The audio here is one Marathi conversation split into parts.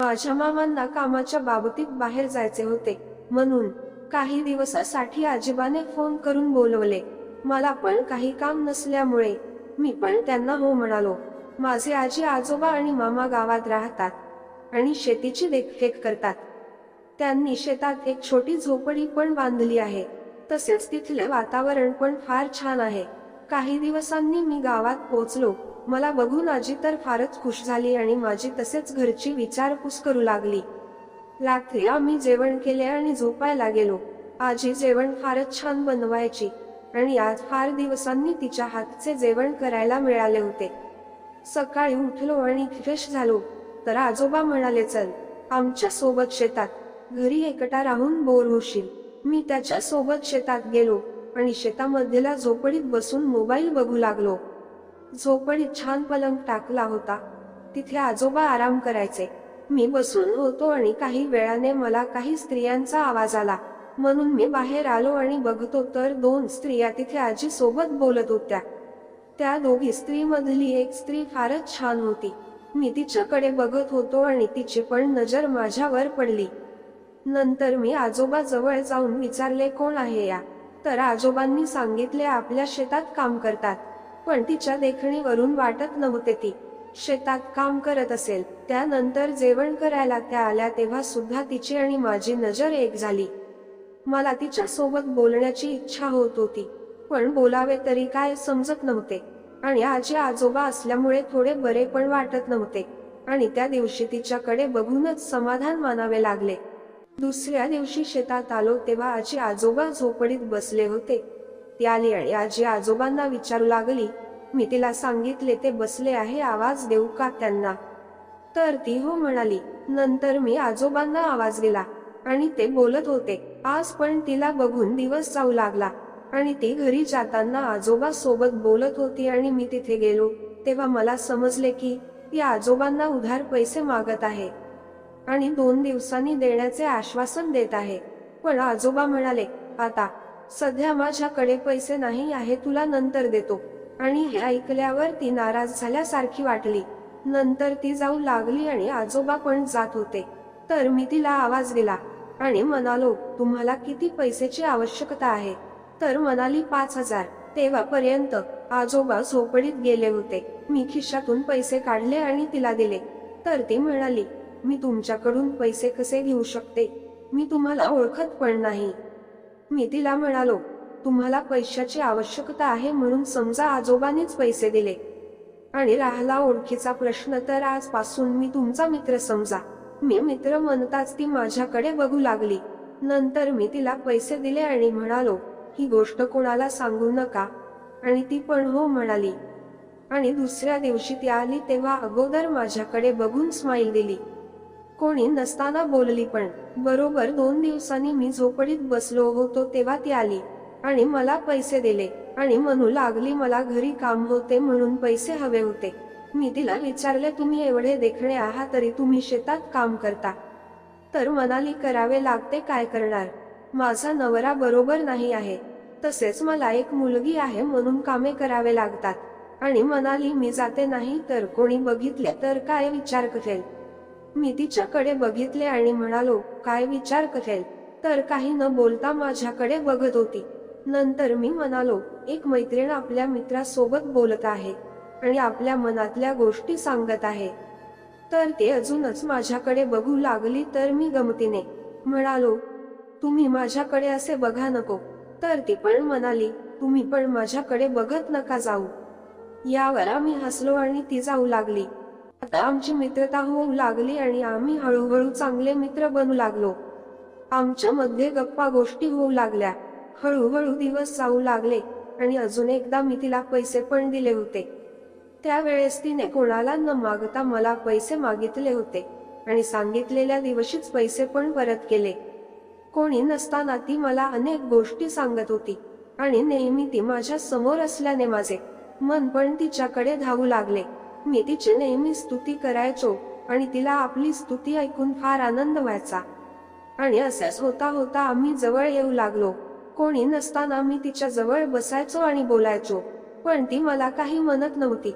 माझ्या मामांना कामाच्या बाबतीत बाहेर जायचे होते. म्हणून काही दिवसासाठी आजीबाने फोन करून बोलवले. मला पण काही काम नसल्यामुळे मी पण त्यांना हो म्हणालो. माझे आजी आजोबा आणि मामा गावात राहतात आणि शेतीची देखरेख करतात. त्यांनी शेतात एक छोटी झोपडी पण बांधली आहे. तसेच तिथले वातावरण पण फार छान आहे. काही दिवसांनी मी गावात पोहोचलो. मला बघून आजी तर फारच खुश झाली आणि माझी तसेच घरची विचारपूस करू लागली. रात्री आम्ही जेवण केले आणि झोपायला गेलो. आजी जेवण फारच छान बनवायची आणि आज फार दिवसांनी तिच्या हातचे जेवण करायला मिळाले होते. सकाळी उठलो आणि फ्रेश झालो. तर आजोबा म्हणाले चल आमच्यासोबत शेतात. घरी एकटा राहून बोर होशील. मी त्याच्या सोबत शेतात गेलो आणि शेतामधल्या झोपडीत बसून मोबाईल बघू लागलो. झोपडीत छान पलंग टाकला होता तिथे आजोबा आराम करायचे. मी बसून होतो आणि काही वेळाने मला काही स्त्रियांचा आवाज आला. म्हणून मी बाहेर आलो आणि बघतो तर दोन स्त्रिया तिथे आजी सोबत बोलत होत्या. त्या दोघी स्त्री मधली एक स्त्री फारच छान होती. मी तिच्याकडे बघत होतो आणि तिची पण नजर माझ्यावर पडली. नंतर मी आजोबा जवळ जाऊन विचारले कोण आहे या? तर आजोबांनी सांगितले आपल्या शेतात काम करतात. पण तिच्या देखणीवरून वाटत नव्हते ती. शेतात काम करत असेल त्यानंतर जेवण करायला त्या आल्या तेव्हा सुद्धा तिची आणि माझी नजर एक झाली. मला तिच्या सोबत बोलण्याची इच्छा होत होती पण बोलावे तरी काय समजत नव्हते. आणि आजी आजोबा असल्यामुळे थोडे बरे पण वाटत नव्हते. आणि त्या दिवशी तिच्याकडे बघूनच समाधान मानावे लागले. दुसऱ्या दिवशी शेतात आलो तेव्हा आजी आजोबा झोपडीत बसले होते. ती आली आणि आजी आजोबांना विचारू लागली मी तिला सांगितले ते बसले आहे आवाज देऊ का त्यांना? तर ती हो म्हणाली नंतर मी आजोबांना आवाज दिला आणि ते बोलत होते. आज पण तिला बघून दिवस जाऊ लागला आणि ती घरी जाताना आजोबा सोबत बोलत होती आणि मी तिथे गेलो. तेव्हा मला समजले की ती आजोबांना उधार पैसे मागत आहे आणि दोन दिवसांनी देण्याचे आश्वासन देत आहे. पण आजोबा म्हणाले आता सध्या माझ्याकडे पैसे नाही आहे तुला नंतर देतो. आणि हे ऐकल्यावर ती नाराज झाल्यासारखी वाटली. नंतर ती जाऊ लागली आणि आजोबा पण जात होते. तर मी तिला आवाज दिला आणि म्हणालो तुम्हाला किती पैशाची आवश्यकता आहे? तर म्हणाली पाच हजार. तेव्हापर्यंत आजोबा झोपडीत गेले होते. मी खिशातून पैसे काढले आणि तिला दिले. तर ती म्हणाली मी तुमच्याकडून पैसे कसे घेऊ शकते? मी तुम्हाला ओळखत पण नाही. मी तिला म्हणालो तुम्हाला पैशाची आवश्यकता आहे म्हणून समजा आजोबांनीच पैसे दिले. आणि राहिला ओळखीचा प्रश्न तर आजपासून मी तुमचा मित्र समजा. मी मित्र म्हणताच ती माझ्याकडे बघू लागली. नंतर मी तिला पैसे दिले आणि म्हणालो ही गोष्ट कोणाला सांगू नका. आणि ती पण हो म्हणाली. आणि दुसऱ्या दिवशी ती आली तेव्हा अगोदर माझ्याकडे बघून स्माईल दिली. कोणी नसताना बोलली पण. बरोबर दोन दिवसांनी मी झोपडीत बसलो होतो तेव्हा ती आली आणि मला पैसे दिले आणि म्हणू लागली मला घरी काम होते म्हणून पैसे हवे होते. मी तिला विचारले तुम्ही एवढे देखणे आहात तरी तुम्ही शेतात काम करता. तर मनाली करावे लागते काय करणार? माझा नवरा बरोबर नाही आहे. तसेच मला एक मुलगी आहे म्हणून कामे करावे लागतात. आणि मनाली मी जाते नाही तर कोणी बघितले तर काय विचार करेल? मी तिच्याकडे बघितले आणि म्हणालो काय विचार करेल? तर काही न बोलता माझ्याकडे बघत होती. नंतर मी म्हणालो एक मैत्रीण आपल्या मित्रासोबत बोलत आहे आणि आपल्या मनातल्या गोष्टी सांगत आहे. तर ते अजूनच माझ्याकडे बघू लागली तर मी गमतीने म्हणालो तुम्ही माझ्याकडे असे बघा नको. तर ती पण म्हणाली तुम्ही पण माझ्याकडे बघत नका जाऊ. यावर आम्ही हसलो आणि ती जाऊ लागली. आता आमची मित्रता होऊ लागली आणि आम्ही हळूहळू चांगले मित्र बनू लागलो. आमच्या मध्ये गप्पा गोष्टी होऊ लागल्या. हळूहळू दिवस जाऊ लागले आणि अजून एकदा मी तिला पैसे पण दिले होते. त्यावेळेस तिने कोणाला न मागता मला पैसे मागितले होते आणि सांगितलेल्या दिवशीच पैसे पण परत केले. कोणी नसताना ती मला अनेक गोष्टी सांगत होती आणि नेहमी ती माझ्यासमोर असल्याने माझे मन पण तिच्याकडे धावू लागले. मी तिची नेहमी स्तुती करायचो आणि तिला आपली स्तुती ऐकून फार आनंद व्हायचा. आणि असंच होता होता आम्ही जवळ येऊ लागलो. कोणी नसताना मी तिच्या जवळ बसायचो आणि बोलायचो पण ती मला काही म्हणत नव्हती.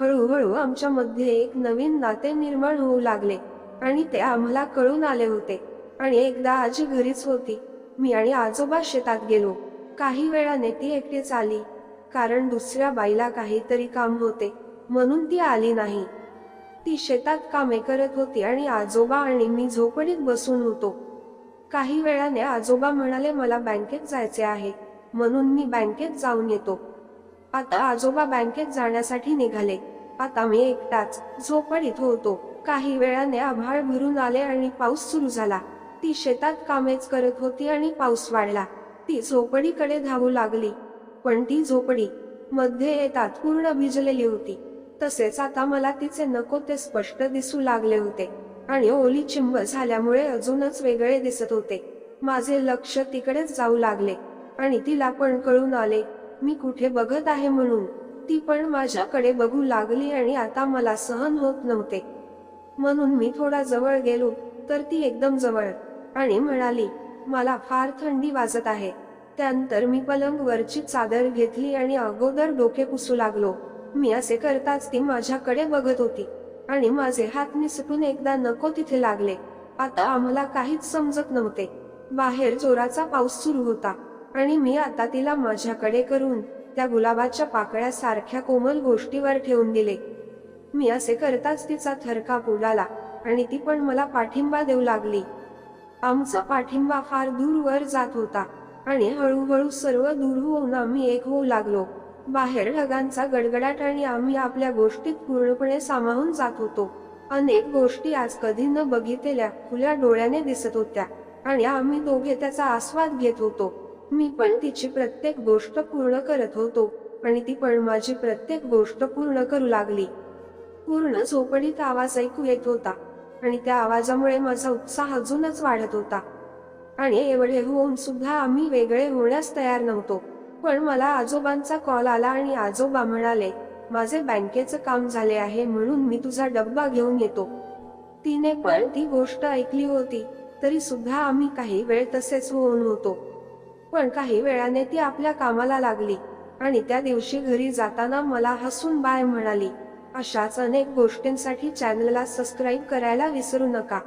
हळूहळू आमच्या मध्ये एक नवीन नाते निर्माण होऊ लागले आणि ते आम्हाला कळून आले होते. आणि एकदा आजी घरीच होती. मी आणि आजोबा शेतात गेलो. काही वेळाने ती एकटीच आली कारण दुसऱ्या बाईला काहीतरी काम होते. म्हणून ती आली नाही. ती शेतात कामे करत होती आणि आजोबा आणि मी झोपडीत बसून होतो. काही वेळाने आजोबा म्हणाले मला बँकेत जायचे आहे. म्हणून मी बँकेत जाऊन येतो. आता आजोबा बँकेत जाण्यासाठी निघाले. आता मी एकटाच झोपडीत होतो. काही वेळाने आभाळ भरून आले आणि पाऊस सुरू झाला. ती शेतात कामेच करत होती आणि पाऊस वाढला. ती झोपडीकडे धावू लागली. पण ती झोपडी मध्ये येतात पूर्ण भिजलेली होती. तसेच आता मला तिचे नको ते स्पष्ट दिसू लागले होते. आणि ओली चिंब झाल्यामुळे अजूनच वेगळे दिसत होते. माझे लक्ष तिकडेच जाऊ लागले. आणि तिला पण कळून आले मी कुठे बघत आहे म्हणून. ती पण माझ्याकडे बघू लागली आणि आता मला सहन होत नव्हते. म्हणून मी थोडा जवळ गेलो तर ती एकदम जवळ. आणि म्हणाली मला फार थंडी वाजत आहे. त्यानंतर मी पलंग वरची चादर घेतली आणि अगोदर डोके पुसू लागलो. मी असे करताच ती माझ्याकडे बघत होती. आणि माझे हात निसटून एकदा नको तिथे लागले. आता आम्हाला काहीच समजत नव्हते. बाहेर जोराचा पाऊस सुरू होता. आणि मी आता तिला माझ्याकडे करून त्या गुलाबाच्या पाकळ्या सारख्या कोमल गोष्टीवर ठेवून दिले. मी असे करताच तिचा थरकाप उडाला. आणि ती पण मला पाठिंबा देऊ लागली. आमचा पाठिंबा फार दूरवर जात होता. आणि हळूहळू सर्व दूर होऊन आम्ही एक होऊ लागलो. बाहेर ढगांचा गडगडाट आणि आम्ही आपल्या गोष्टीत पूर्णपणे सामावून जात होतो. अनेक गोष्टी आज कधी न बघितलेल्या खुल्या डोळ्याने दिसत होत्या आणि आम्ही दोघे त्याचा आस्वाद घेत होतो. मी पण तिची प्रत्येक गोष्ट पूर्ण करत होतो आणि ती पण माझी प्रत्येक गोष्ट पूर्ण करू लागली. पूर्ण झोपडीत आवाज ऐकू येत होता आणि त्या आवाजामुळे माझा उत्साह अजूनच वाढत होता. आणि एवढे होऊन सुद्धा आम्ही वेगळे होण्यास तयार नव्हतो. पण मला आजोबांचा कॉल आला आणि आजोबा म्हणाले माझे बँकेचं काम झाले आहे म्हणून मी तुझा डब्बा घेऊन येतो. तिने पण ती गोष्ट ऐकली होती तरी सुद्धा आम्ही काही वेळ तसेच होऊन होतो. पण काही वेळाने ती आपल्या कामाला लागली आणि त्या दिवशी घरी जाताना मला हसून बाय म्हणाली अशाच अनेक गोष्टींसाठी चॅनलला सबस्क्राईब करायला विसरू नका.